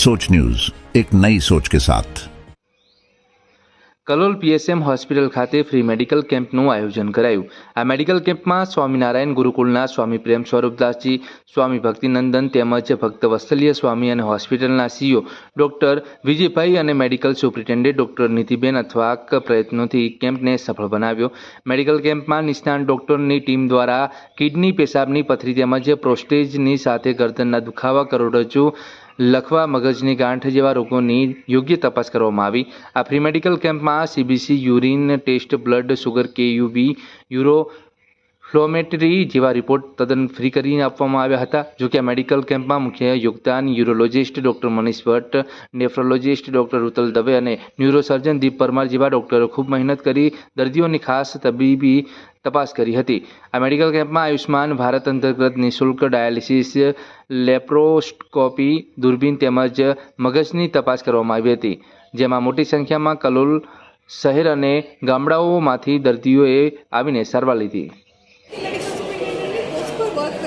सोच न्यूज एक नई सोच के साथ કલોલ પીએસએમ હોસ્પિટલ ખાતે ફ્રી મેડિકલ કેમ્પનું આયોજન કરાયું આ મેડિકલ કેમ્પમાં સ્વામિનારાયણ ગુરુકુળના સ્વામી પ્રેમ સ્વરૂપદાસજી સ્વામી ભક્તિનંદન તેમજ ભક્ત વત્સલ્ય સ્વામી અને હોસ્પિટલના સીઈઓ ડોક્ટર વિજયભાઈ અને મેડિકલ સુપ્રિન્ટેન્ડન્ટ ડોક્ટર નીતિબેન અથવાક પ્રયત્નોથી કેમ્પને સફળ બનાવ્યો મેડિકલ કેમ્પમાં નિષ્ણાત ડોક્ટરની ટીમ દ્વારા કિડની પેશાબની પથરી તેમજ પ્રોસ્ટેજની સાથે ગરદનના દુખાવા કરોડરજ્જુ લખવા મગજની ગાંઠ જેવા રોગોની યોગ્ય તપાસ કરવામાં આવી. આ ફ્રી મેડિકલ કેમ્પમાં CBC urine test blood sugar KUB uroflowmetry જેવા રિપોર્ટ તદ્દન ફ્રી કરીને આપવામાં આવ્યા હતા. જો કે આ મેડિકલ કેમ્પમાં મુખ્ય યોગદાન urologist doctor Manish Bhatt, nephrologist doctor Rutal Dave અને ન્યુરોસર્જન દીપ પરમાર જેવા ડોક્ટરો ખૂબ મહેનત કરી દર્દીઓની ખાસ તબીબી તપાસ કરી હતી. આ મેડિકલ કેમ્પમાં આયુષ્માન ભારત અંતર્ગત નિઃશુલ્ક ડાયાલિસિસ, લેપ્રોસ્કોપી, દૂરબીન તેમજ મગજની તપાસ કરવામાં આવી હતી, જેમાં મોટી સંખ્યામાં કલોલ શહેર અને ગામડાઓમાંથી દર્દીઓએ આવીને સારવાર લીધી.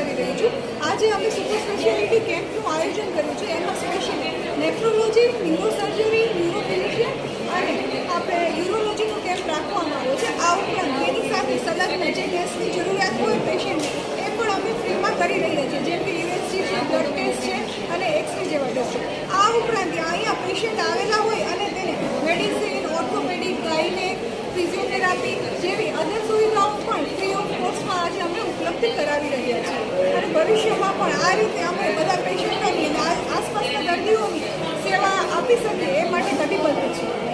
કરી રહી છું. આજે અમે સુપર સ્પેશિયાલિટી કેમ્પનું આયોજન કર્યું છે. એમાં સ્પેશિયલ નેફ્રોલોજી ન્યુરોસર્જરી ન્યુરોફિલિશિયન અને આપણે યુરોલોજીનો કેમ્પ રાખવામાં આવ્યો છે. આ ઉપરાંત એની સાથે સંલગ્ન જે ટેસ્ટની જરૂરિયાત હોય પેશન્ટને એ પણ અમે ફ્રીમાં કરી રહ્યા છીએ. જેમ કે યુએસજી છે બ્લડ ટેસ્ટ છે અને એક્સરે જેવા ટેસ્ટ આ ઉપરાંત અહીંયા પેશન્ટ આવેલા હોય અને તેને મેડિસિન ઓર્થોપેડિક ગાયનેક ફિઝિયોથેરાપી જેવી અન્ય સુવિધાઓ પણ ફ્રી ઓફ કોસ્ટમાં ઉપલબ્ધ કરાવી રહ્યા છીએ અને ભવિષ્યમાં પણ આ રીતે અમે બધા પેશન્ટોની આસપાસના દર્દીઓની સેવા આપી શકીએ એ માટે કટિબદ્ધ છીએ